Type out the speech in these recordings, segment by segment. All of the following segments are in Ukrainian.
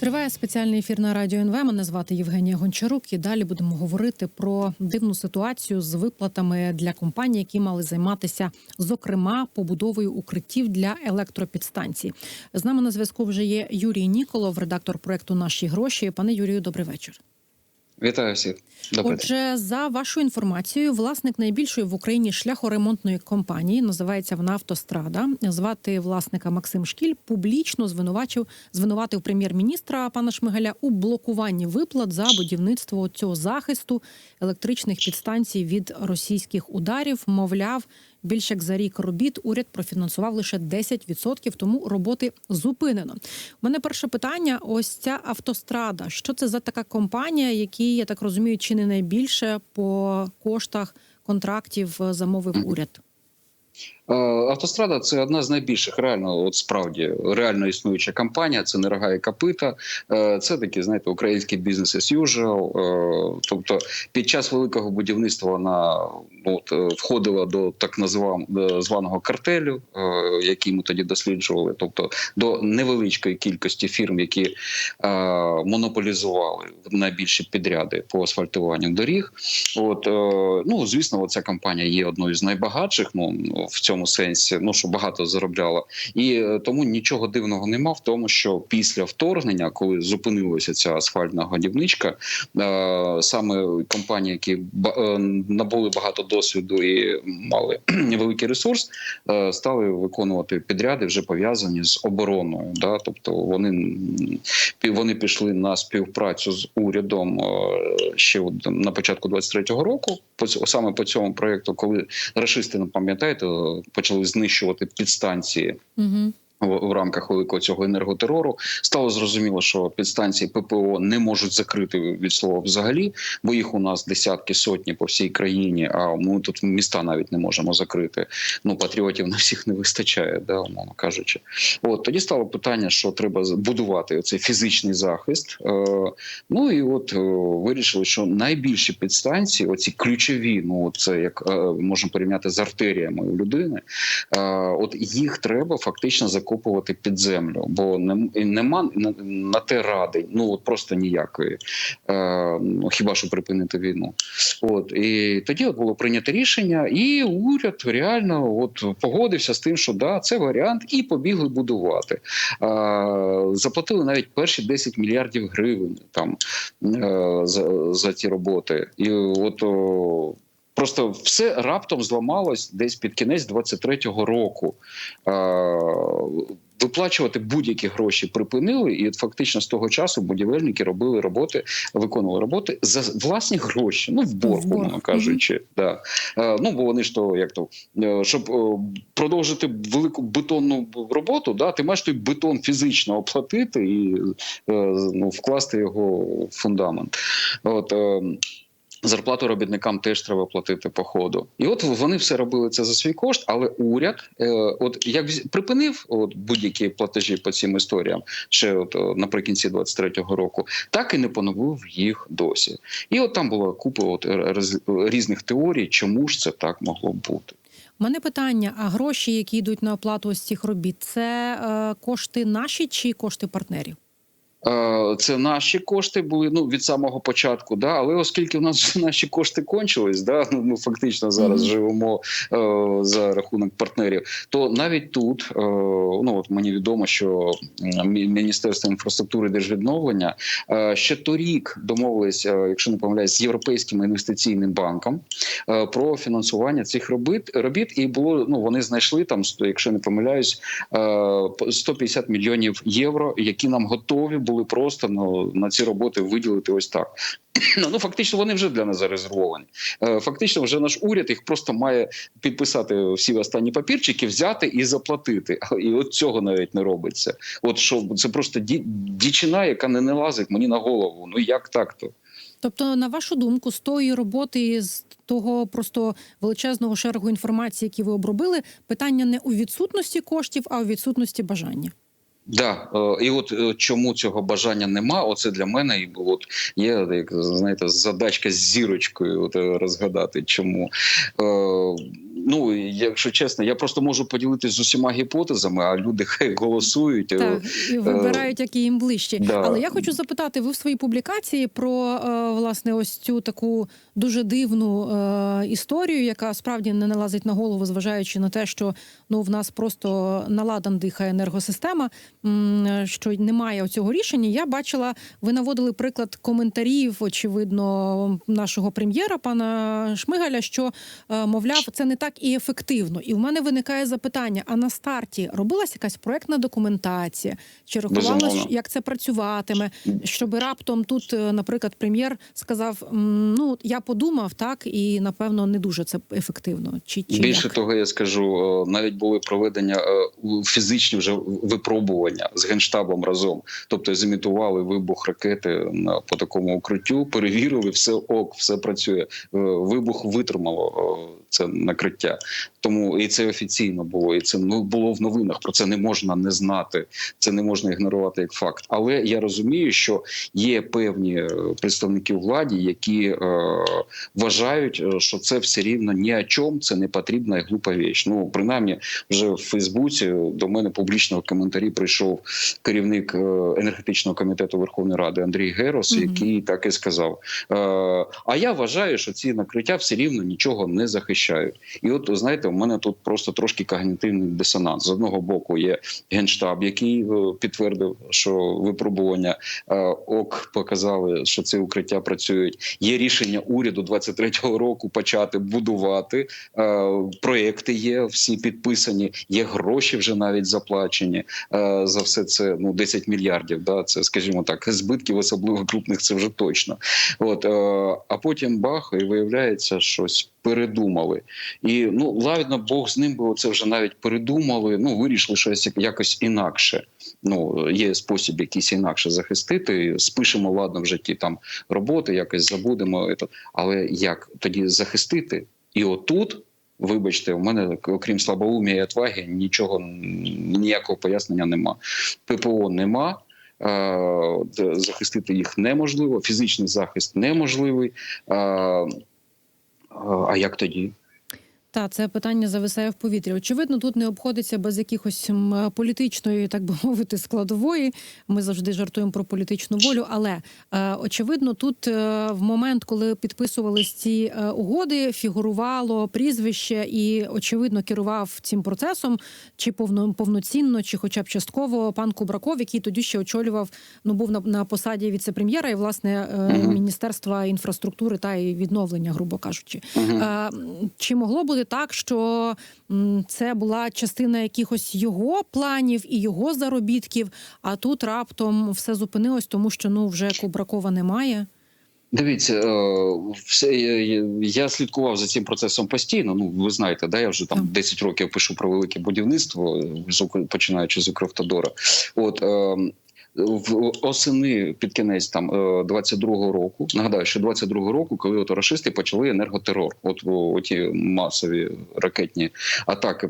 Триває спеціальний ефір на радіо НВ. Мене звати Євгенія Гончарук. І далі будемо говорити про дивну ситуацію з виплатами для компаній, які мали займатися, зокрема, побудовою укриттів для електропідстанцій. З нами на зв'язку вже є Юрій Ніколов, редактор проекту Наші гроші. Пане Юрію, добрий вечір. Вітаю всіх. Добрий день. Отже, за вашою інформацією, власник найбільшої в Україні шляхоремонтної компанії називається вона Автострада. Звати власника Максим Шкіль публічно звинувачив звинуватив прем'єр-міністра пана Шмигаля у блокуванні виплат за будівництво цього захисту електричних підстанцій від російських ударів. Мовляв, більш як за рік робіт уряд профінансував лише 10%, тому роботи зупинено. У мене перше питання: ось ця автострада. Що це за така компанія, які я так розумію, чи не найбільше по коштах контрактів е, замовив уряд? Е, Автострада це одна з найбільших, реально, от справді реально існуюча компанія. Це не рога і копита. Е, Це такі, знаєте, український бізнес as usual. Е, Тобто, під час великого будівництва вона ну, от, входила до так званого картелю, який ми тоді досліджували. Тобто до невеличкої кількості фірм, які монополізували найбільші підряди по асфальтуванню доріг. От ну звісно, ця компанія є одною з найбагатших. Ну в цьому сенсі, ну що багато заробляла, і е, тому нічого дивного нема в тому, що після вторгнення, коли зупинилася ця асфальтна годівничка, е, саме компанії, які е, набули багато досвіду і мали великий ресурс, стали виконувати підряди вже пов'язані з обороною. Да? Тобто вони вони пішли на співпрацю з урядом ще на початку 23-го року. Саме по цьому проєкту, коли рашисти, не пам'ятаєте, почали знищувати підстанції. Угу. В рамках великого цього енерготерору стало зрозуміло, що підстанції ППО не можуть закрити від слова взагалі, бо їх у нас десятки сотні по всій країні. А ми тут міста навіть не можемо закрити. Ну патріотів на всіх не вистачає, да, умовно кажучи. От тоді стало питання, що треба будувати цей фізичний захист. Е, ну і от е, вирішили, що найбільші підстанції, оці ключові, ну це як е, можна порівняти з артеріями у людини. От їх треба фактично закопувати під землю, бо нем- нема на, на те ради, ну от просто ніякої. Е, ну, хіба що припинити війну? От і тоді от було прийнято рішення, і уряд реально от погодився з тим, що да, це варіант, і побігли будувати. Е, заплатили навіть перші 10 мільярдів гривень там е, за, за ті роботи. І от о, просто все раптом зламалось десь під кінець 23-го року. Е, Виплачувати будь-які гроші припинили, і от фактично з того часу будівельники робили роботи, виконували роботи за власні гроші. Ну в борг, умовно кажучи, да. Е, ну бо вони ж то як то е, щоб е, продовжити велику бетонну роботу, да, ти маєш той бетон фізично оплатити і е, ну, вкласти його в фундамент. От е, Зарплату робітникам теж треба платити по ходу. І от вони все робили це за свій кошт, але уряд, е, от як припинив от будь-які платежі по цим історіям, ще от е, наприкінці 23-го року, так і не поновив їх досі. І от там була купа от роз- різних теорій, чому ж це так могло бути. Мене питання: а гроші, які йдуть на оплату ось цих робіт, це е, кошти наші чи кошти партнерів? Е, Це наші кошти були ну від самого початку. Да, але оскільки в нас наші кошти кончились, да ну ми фактично зараз Мгм. живемо е, за рахунок партнерів. То навіть тут е, ну от мені відомо, що Міністерство інфраструктури і держвідновлення е, ще торік домовились, е, якщо не помиляюсь, з європейським інвестиційним банком е, про фінансування цих робіт робіт. І було ну вони знайшли там, якщо не помиляюсь, е, по 150 мільйонів євро, які нам готові були просто ну, на ці роботи виділити ось так. Ну фактично вони вже для нас зарезервовані. Е, Фактично, вже наш уряд їх просто має підписати всі останні папірчики, взяти і заплатити. І от цього навіть не робиться. От що це просто ді- дічина, яка не налазить мені на голову. Ну як так то? Тобто, на вашу думку, з тої роботи, з того просто величезного шерегу інформації, які ви обробили, питання не у відсутності коштів, а у відсутності бажання. Да, е, і от е, чому цього бажання нема? Оце для мене і от є як знаєте, задачка з зірочкою. От е, розгадати, чому Е, Ну якщо чесно, я просто можу поділитися з усіма гіпотезами, а люди хай голосують. Так, і вибирають, які їм ближчі. да. Але я хочу запитати, ви в своїй публікації про власне ось цю таку дуже дивну історію, яка справді не налазить на голову, зважаючи на те, що ну в нас просто наладан дихає енергосистема, що немає цього рішення. Я бачила, ви наводили приклад коментарів, очевидно, нашого прем'єра пана Шмигаля, що е, мовляв, це не так і ефективно. І в мене виникає запитання: а на старті робилась якась проектна документація? Чи рахувалось, як це працюватиме? Щоб раптом тут, е, наприклад, прем'єр сказав: ну я подумав так, і напевно не дуже це ефективно. Чи, чи Більше як? того, я скажу, е, навіть були проведення е, фізичні вже випробування з генштабом разом. Тобто зімітували вибух ракети по такому укриттю, перевірили, все ок, все працює. Е, Вибух витримало е, це накриття. Тому і це офіційно було, і це ну було в новинах. Про це не можна не знати. Це не можна ігнорувати як факт. Але я розумію, що є певні представники владі, які е, вважають, що це все рівно ні о чому, це не потрібна і глупа річ. Ну принаймні, вже в Фейсбуці до мене публічного коментарі прийшов керівник е, енергетичного комітету Верховної Ради Андрій Герос, який так і сказав: е, А я вважаю, що ці накриття все рівно нічого не захищають. І от знаєте, у мене тут просто трошки когнітивний дисонанс. З одного боку є генштаб, який е, підтвердив, що випробування е, ок показали, що ці укриття працюють. Є рішення уряду 23-го року почати будувати. Е, Проекти є всі підписані. Є гроші вже навіть заплачені за все це. Ну 10 мільярдів. Да, це скажімо так, збитків, особливо крупних. Це вже точно. От а потім бах, і виявляється, щось передумали. І ну ладно, Бог з ним, бо це вже навіть передумали. Ну вирішили щось якось інакше. Ну є спосіб якийсь інакше захистити. Спишемо ладно в житті там роботи, якось забудемо. Але як тоді захистити? І отут. Вибачте, у мене окрім слабоумія і отваги нічого ніякого пояснення нема. ППО нема. Е, д- Захистити їх неможливо, фізичний захист неможливий. Е, е, А як тоді? Та це питання зависає в повітрі. Очевидно, тут не обходиться без якихось політичної, так би мовити, складової. Ми завжди жартуємо про політичну волю. Але е, очевидно, тут е, в момент, коли підписувались ці е, угоди, фігурувало прізвище і очевидно керував цим процесом, чи повно повноцінно, чи хоча б частково пан Кубраков, який тоді ще очолював, ну був на, на посаді віце-прем'єра і власне міністерства інфраструктури та і відновлення, грубо кажучи. Чи могло бути так, що це була частина якихось його планів і його заробітків, а тут раптом все зупинилось, тому що ну вже Кубракова немає? Дивіться, е, все я- слідкував за цим процесом постійно. Ну ви знаєте, да, я вже там Так. 10 років пишу про велике будівництво, починаючи з Укравтодора. От е, в осени під кінець там е, 22-го року. Нагадаю, що 22-го року, коли от рашисти почали енерготерор, от о, ті масові ракетні атаки.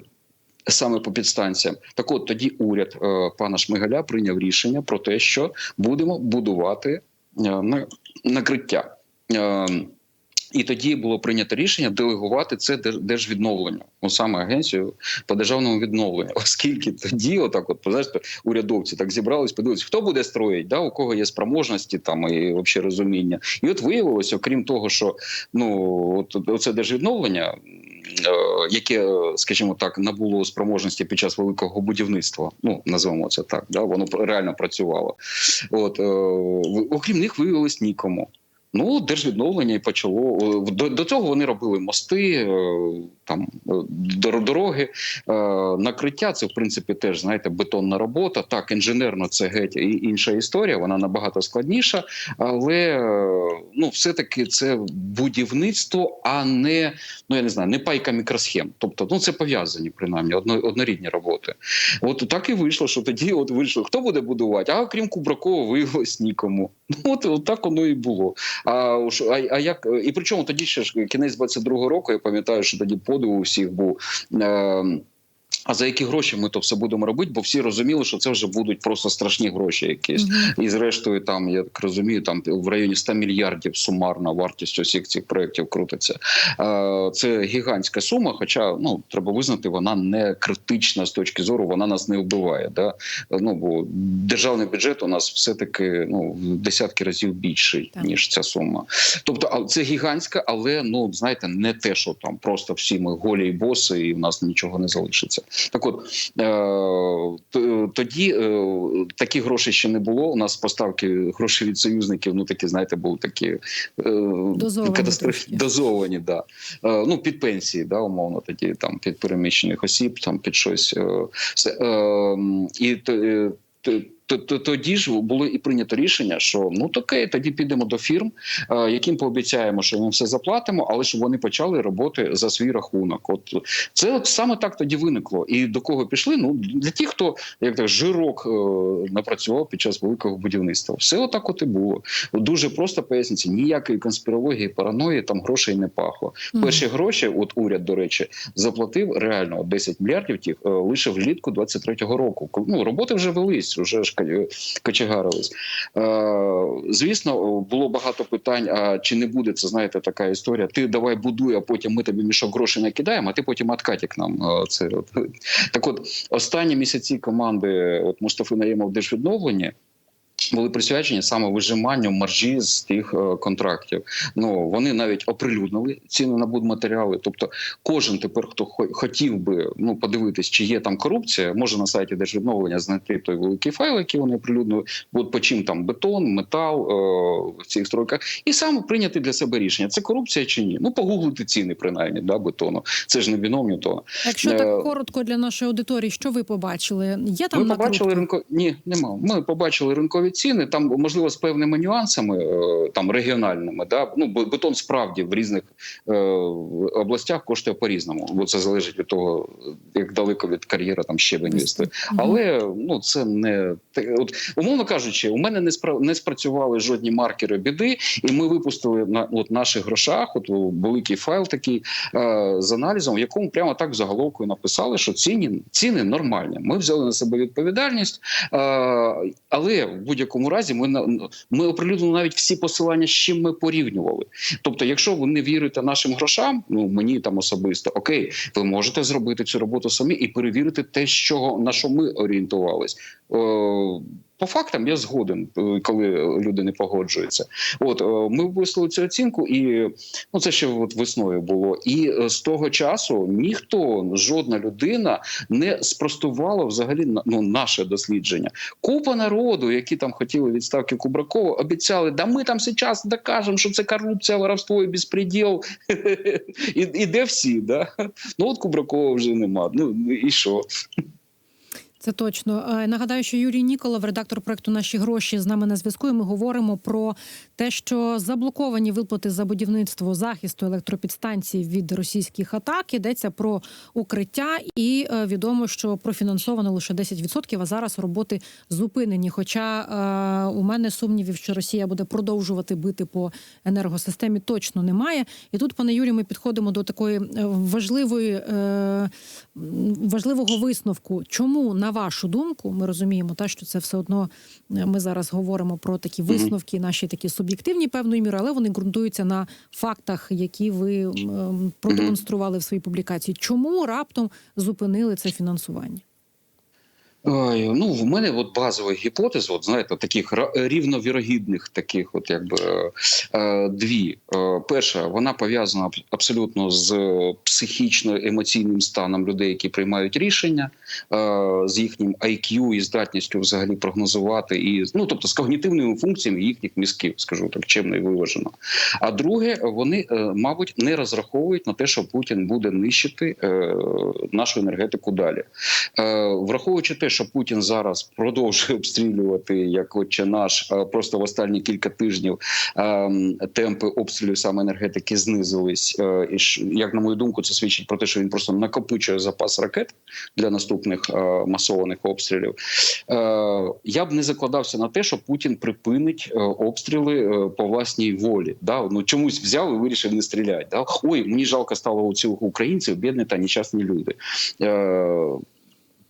Саме по підстанціям, так от тоді уряд е, пана Шмигаля прийняв рішення про те, що будемо будувати е, на накриття. Е, І тоді було прийнято рішення делегувати це держ- держвідновленню, ну саме агенцію по державному відновленню, оскільки тоді, отак, от знаєш, урядовці так зібрались, подивилися, хто буде строїть, да, у кого є спроможності там і взагалі розуміння. І от виявилося, окрім того, що ну от це держвідновлення, е, яке, скажімо так, набуло спроможності під час великого будівництва. Ну називаємо це так. Да, воно реально працювало. От е, окрім них виявилось нікому. Ну, держвідновлення і почало до, до цього. Вони робили мости, е, там е, дороги, е, накриття. Це в принципі теж знаєте бетонна робота. Так, інженерно це геть інша історія. Вона набагато складніша, але ну, все таки це будівництво, а не ну я не знаю, не пайка мікросхем. Тобто, ну це пов'язані принаймні одно, однорідні роботи. От так і вийшло, що тоді от вийшло, хто буде будувати, а окрім Кубракова виявилось нікому. Ну от, от так воно і було. А, уж- а, а як і причому тоді ще ж кінець 22-го року, я пам'ятаю, що тоді подив у всіх був. Е, А за які гроші ми то все будемо робити? Бо всі розуміли, що це вже будуть просто страшні гроші, якісь Мгм. і зрештою, там я так розумію, там в районі 100 мільярдів сумарна вартість усіх цих проєктів крутиться. Це гігантська сума. Хоча ну треба визнати, вона не критична з точки зору, вона нас не вбиває. Да? Ну бо державний бюджет у нас все таки ну в десятки разів більший Так. ніж ця сума. Тобто, а це гігантська, але ну знаєте, не те, що там просто всі ми голі і боси, і в нас нічого не залишиться. Так от е, тоді е, такі гроші ще не було. У нас поставки грошей від союзників, ну такі, знаєте, були такі е, Дозовані катастрофі дозовані, да. Ну під пенсії, да, умовно, тоді там під переміщених осіб, там під щось. Е, все. Е, і то. Тоді ж було і прийнято рішення, що ну таке, тоді підемо до фірм, е, яким пообіцяємо, що їм все заплатимо, але щоб вони почали роботи за свій рахунок. От це от саме так тоді виникло. І до кого пішли? Ну для тих, хто як так жирок е, напрацював під час великого будівництва. Все отак от і було. Дуже просто пояснюється, ніякої конспірології, параної там грошей не пахло. Мгм. Перші гроші, от уряд, до речі, заплатив реально 10 мільярдів тих е, лише влітку 23-го року. Ну роботи вже велись, вже ж кочегарились. Е, звісно, було багато питань. А чи не буде це знаєте така історія? Ти давай будуй, а потім ми тобі мішок грошей накидаємо, а ти потім откатік нам. е, Це так, от останні місяці команди от Мустафи Наємов держвідновлення. Були присвячені саме вижиманню маржі з тих е, контрактів. Ну вони навіть оприлюднили ціни на будматеріали. Тобто, кожен тепер, хто хотів би ну подивитись, чи є там корупція, може на сайті держвідновлення знайти той великий файл, який вони оприлюднили. От по чим там бетон, метал е, в цих стройках, і саме прийняти для себе рішення: це корупція чи ні? Ну погуглити ціни, принаймні, да, бетону. Це ж не біном Ньютона. Якщо Е, так коротко для нашої аудиторії, що ви побачили? Є там Ми побачили ринко... Ні, нема. Ми побачили ринкові ціни. Там можливо з певними нюансами, е, там регіональними. Да? Ну бетон справді в різних е, областях коштує по різному, бо це залежить від того, як далеко від кар'єра там ще винести. Мгм. Але ну це не от умовно кажучи, у мене не спра... не спрацювали жодні маркери біди, і ми випустили на от наших грошах. От великий файл такий е, з аналізом, в якому прямо так заголовкою написали, що ціни ціни нормальні. Ми взяли на себе відповідальність, але в будь-якому разі ми ми оприлюднили навіть всі посилання, з чим ми порівнювали. Тобто, якщо ви не вірите нашим грошам, ну мені там особисто окей, ви можете зробити цю роботу самі і перевірити те, що на що ми орієнтувались. По фактам я згоден, е, коли люди не погоджуються. От е, ми випустили цю оцінку, і ну це ще от весною було. І е, з того часу ніхто, жодна людина не спростувала взагалі ну, наше дослідження. Купа народу, які там хотіли відставки Кубракова, обіцяли, да ми там зараз докажемо, що це корупція, воровство і безпреділ. І, де всі? Ну от Кубракова вже нема. Ну і що? Це точно. Е, Нагадаю, що Юрій Ніколов, редактор проекту Наші гроші з нами на зв'язку. і Ми говоримо про те, що заблоковані виплати за будівництво захисту електропідстанцій від російських атак. Йдеться про укриття, і е, відомо, що профінансовано лише 10%, а зараз роботи зупинені. Хоча е, у мене сумнівів, що Росія буде продовжувати бити по енергосистемі, точно немає. І тут, пане Юрію, ми підходимо до такої е, важливої е, важливого висновку. Чому, на вашу думку, ми розуміємо, та що це все одно е, ми зараз говоримо про такі висновки, наші такі суб'єктивні певною мірою, але вони ґрунтуються на фактах, які ви продемонстрували в своїй публікації. Чому раптом зупинили це фінансування? Ну в мене от базових гіпотез, от знаєте, таких рівновірогідних, таких, от якби е, дві. Е, перша, вона пов'язана абсолютно з психічно-емоційним станом людей, які приймають рішення, е, з їхнім IQ і здатністю взагалі прогнозувати, і ну тобто з когнітивними функціями їхніх мізків, скажу так чемно і виважено. А друге, вони, е, мабуть, не розраховують на те, що Путін буде нищити е, нашу енергетику далі. Е, враховуючи те, що Путін зараз продовжує обстрілювати, як отче наш, е, просто в останні кілька тижнів ем, темпи обстрілів саме енергетики знизились. Е, І як на мою думку, це свідчить про те, що він просто накопичує запас ракет для наступних е, масованих обстрілів. Е, Я б не закладався на те, що Путін припинить е, обстріли е, по власній волі. Да? Ну чомусь взяв і вирішив не стріляти. Да? Ой, мені жалко стало у цих українців, бідні та нещасні люди.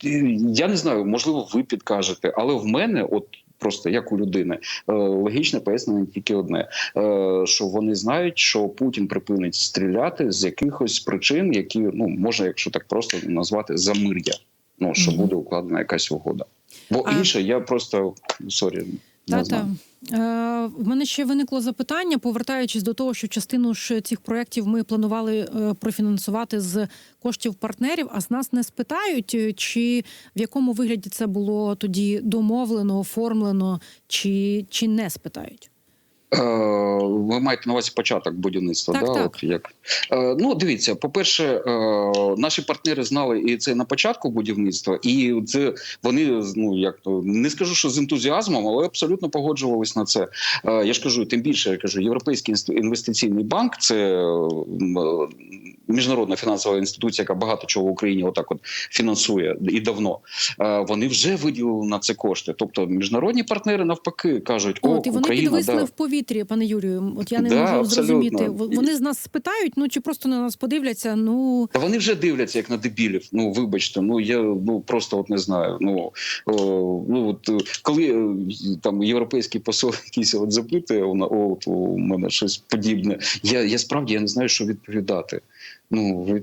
Я не знаю, можливо, ви підкажете, але в мене, от просто як у людини, е, логічне пояснення тільки одне: е, що вони знають, що Путін припинить стріляти з якихось причин, які ну можна, якщо так просто назвати, замир'я. Ну що буде укладена якась угода. Бо інше я просто сорі. Та-та. Е, в мене ще виникло запитання, повертаючись до того, що частину ж цих проєктів ми планували е, профінансувати з коштів партнерів, а з нас не спитають, е, чи в якому вигляді це було тоді домовлено, оформлено, чи, чи не спитають. Е, Ви маєте на увазі початок будівництва, Так, да? так. От як е, ну дивіться, по-перше, е, наші партнери знали і це на початку будівництва, і це вони ну як то не скажу, що з ентузіазмом, але абсолютно погоджувались на це. Я ж кажу, тим більше я кажу, Європейський інвестиційний банк це міжнародна фінансова інституція, яка багато чого в Україні отак от фінансує і давно. Е, Вони вже виділили на це кошти. Тобто міжнародні партнери навпаки кажуть, о, От і вони Україна, підвисли да. в повітрі, пане Юрію. От я не Да, можу абсолютно. зрозуміти. Вони з нас спитають, ну чи просто на нас подивляться. Ну Та вони вже дивляться як на дебілів. Ну вибачте, ну я ну просто от не знаю. Ну о, ну от е, коли е, там європейський посол якийсь от запитує, вона от у мене щось подібне. Я, я справді я не знаю, що відповідати. Ну ви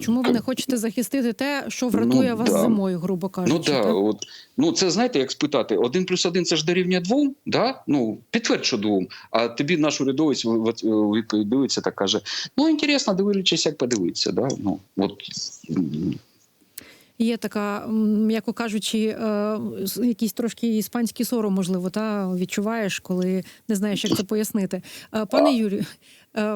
чому ви не хочете захистити те, що врятує Ну, вас да. зимою, грубо кажучи? Ну да, так? от ну це знаєте, як спитати: один плюс один це ж дорівнює двом. Да? Ну підтвердь, що двом. А тобі наш урядовець відповідь дивиться та каже: Ну інтересно, дивлячись, як подивитися. Да? Ну от Є така, м'яко кажучи, е, якийсь трошки іспанський сором, можливо, та відчуваєш, коли не знаєш, як це пояснити. Е, Пане Юрію, е,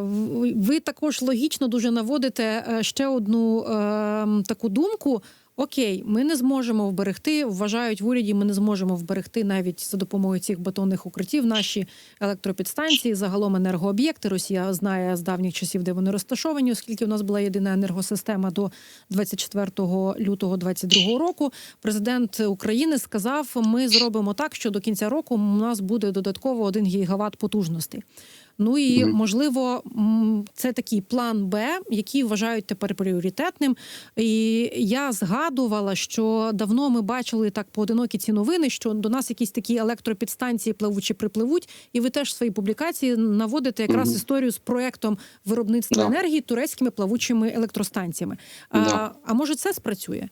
ви також логічно дуже наводите ще одну е, таку думку. Окей, ми не зможемо вберегти. Вважають в уряді, ми не зможемо вберегти навіть за допомогою цих бетонних укриттів наші електропідстанції, загалом енергооб'єкти. Росія знає з давніх часів, де вони розташовані, оскільки в нас була єдина енергосистема до 24 лютого 2022 року. Президент України сказав: ми зробимо так, що до кінця року у нас буде додатково 1 гігават потужностей. Ну і можливо, це такий план Б, який вважають тепер пріоритетним. І я згадувала, що давно ми бачили так поодинокі ці новини, що до нас якісь такі електропідстанції пливучі припливуть, і ви теж в своїй публікації наводите якраз історію з проектом виробництва Да. енергії турецькими плавучими електростанціями. А, а може це спрацює?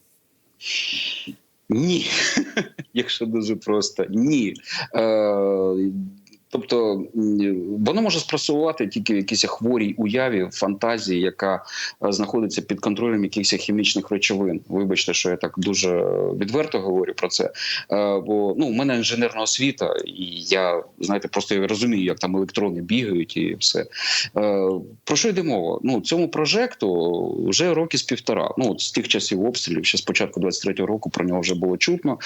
Ні, якщо дуже просто ні. Е, Тобто воно може спрацювати тільки в якійсь хворій уяві, фантазії, яка е, знаходиться під контролем якихось хімічних речовин. Вибачте, що я так дуже відверто говорю про це. Е, Бо ну, у мене інженерна освіта, і я знаєте, просто розумію, як там електрони бігають і все. Е, Про що йде мова? Ну цьому прожекту вже роки з півтора. Ну з тих часів обстрілів, ще з початку 23-го року про нього вже було чутно.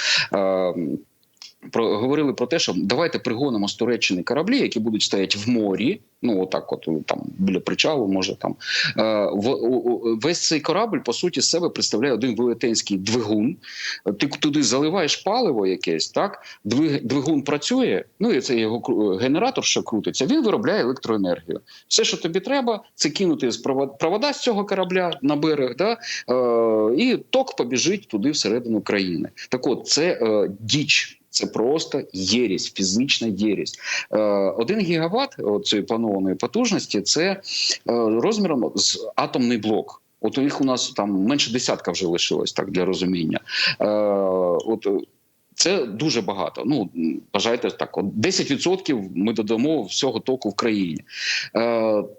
Е, Про говорили про те, що давайте пригонимо з Туреччини кораблі, які будуть стояти в морі. Ну отак, от там біля причалу, може там Е, весь цей корабль по суті себе представляє один велетенський двигун. Ти туди заливаєш паливо якесь, так двиг- двигун працює. Ну і це його генератор, що крутиться. Він виробляє електроенергію. Все, що тобі треба, це кинути з провод- провода з цього корабля на берег, да е, і ток побіжить туди всередину країни. Так, от це е, діч. Це просто єрість, фізична єрість. Е, Один гігават цієї планованої потужності це е, розміром з атомний блок. От їх у нас там менше десятка вже лишилось так для розуміння. Е, От це дуже багато. Ну бажайте так, от 10% ми додамо всього току в країні.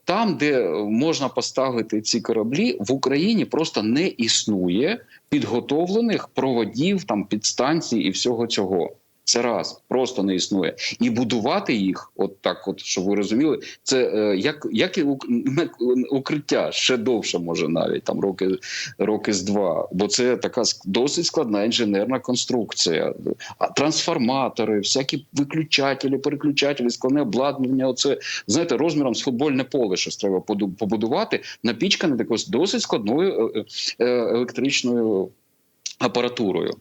Там, де можна поставити ці кораблі, в Україні просто не існує підготовлених проводів, там підстанцій і всього цього. Це раз просто не існує, і будувати їх, от так, от щоб ви розуміли, це е, як, як і ук- укриття ще довше, може навіть там роки, роки з два. Бо це така досить складна інженерна конструкція. А трансформатори, всякі виключателі, переключателі, складне обладнання. Оце знаєте, розміром з футбольне поле, щось треба побудувати, напічкане такою досить складною е, е, електричною апаратурою.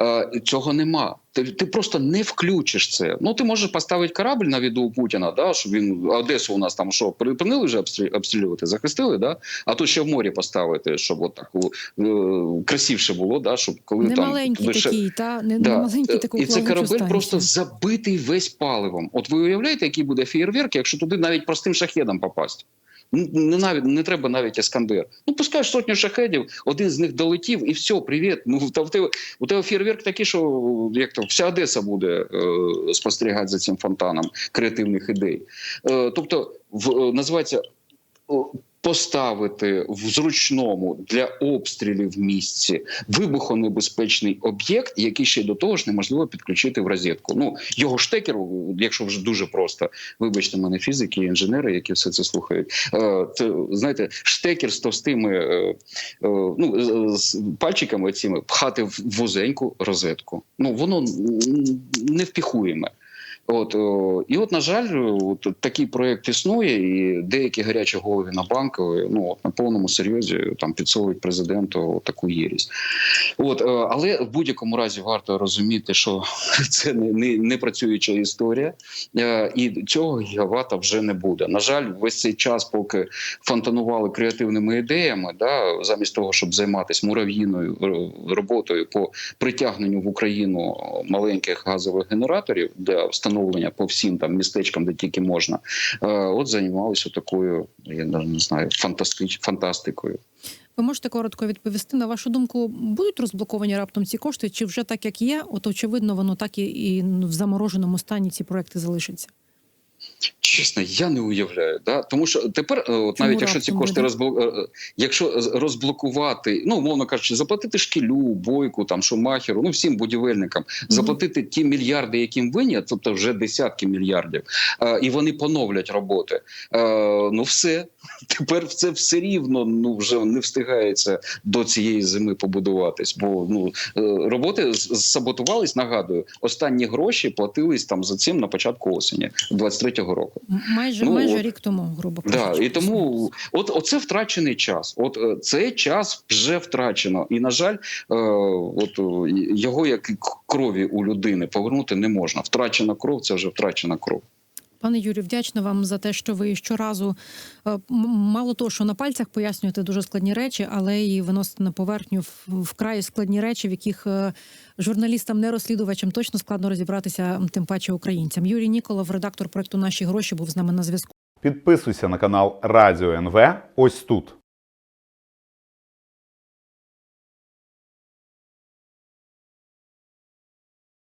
Е, Цього нема. Ти, ти просто не включиш це. Ну ти можеш поставити корабль на віду Путіна, да, щоб він Одесу у нас там що припинили вже обстрілювати, захистили, да? а то ще в морі поставити, щоб от так е, красивше було, да, щоб коли Не там маленький лише- такий, та не, Да. не маленький Е, таку І це корабель станцію. просто забитий весь паливом. От ви уявляєте, який буде фєєрверк, якщо туди навіть простим шахедом попасть? Не навіть не треба навіть Ескандер. Ну пускай сотню шахедів, один з них долетів, і все, привіт. Ну та в тебе у тебе фєрверк такий, що як то вся Одеса буде е, спостерігати за цим фонтаном креативних ідей. Е, тобто, в е, називається поставити в зручному для обстрілів місці вибухонебезпечний об'єкт, який ще й до того ж неможливо підключити в розетку. Ну його штекер, якщо вже дуже просто, вибачте мене, фізики, інженери, які все це слухають. Е, Це знаєте, штекер з товстими е, е, ну з- пальчиками цими пхати в вузеньку розетку. Ну воно не впіхуєме. От і от на жаль, от такий проект існує, і деякі гарячі голови на банкові, ну от на повному серйозі там підсовують президенту таку єрість. От, е, але в будь-якому разі варто розуміти, що це не, не, не працююча історія, е, і цього гігавата вже не буде. На жаль, весь цей час, поки фонтанували креативними ідеями, да, замість того, щоб займатися мурав'їною е, роботою по притягненню в Україну маленьких газових генераторів для встановлення по всім там містечкам, де тільки можна, е, от займалися такою, я не знаю, фантастич, фантастикою. Ви можете коротко відповісти на вашу думку, будуть розблоковані раптом ці кошти, чи вже так як є? От очевидно, воно так і, і в замороженому стані ці проекти залишаться. Чесно, я не уявляю. Да? Тому що тепер, е, от Чому навіть якщо ці кошти буде? розбл... е, якщо розблокувати, ну умовно кажучи, заплатити шкілю, бойку, там шумахеру, ну всім будівельникам, заплатити ті мільярди, яким винні, тобто вже десятки мільярдів, е, і вони поновлять роботи. Е, ну все, тепер це все рівно ну вже не встигається до цієї зими побудуватись. Бо ну роботи саботувались. Нагадую, останні гроші платились там за цим на початку осені 23-го року. Майже Ну, майже от. рік тому, грубо Да, і тому от оце втрачений час. От е, цей час вже втрачено. І на жаль, е, от е, його як крові у людини повернути не можна. Втрачена кров це вже втрачена кров. Пане Юрію, вдячна вам за те, що ви щоразу е, мало того, що на пальцях пояснюєте дуже складні речі, але і виносите на поверхню вкрай складні речі, в яких е, журналістам, не розслідувачам точно складно розібратися, тим паче українцям. Юрій Ніколов, редактор проекту Наші гроші, був з нами на зв'язку. Підписуйся на канал Радіо НВ ось тут.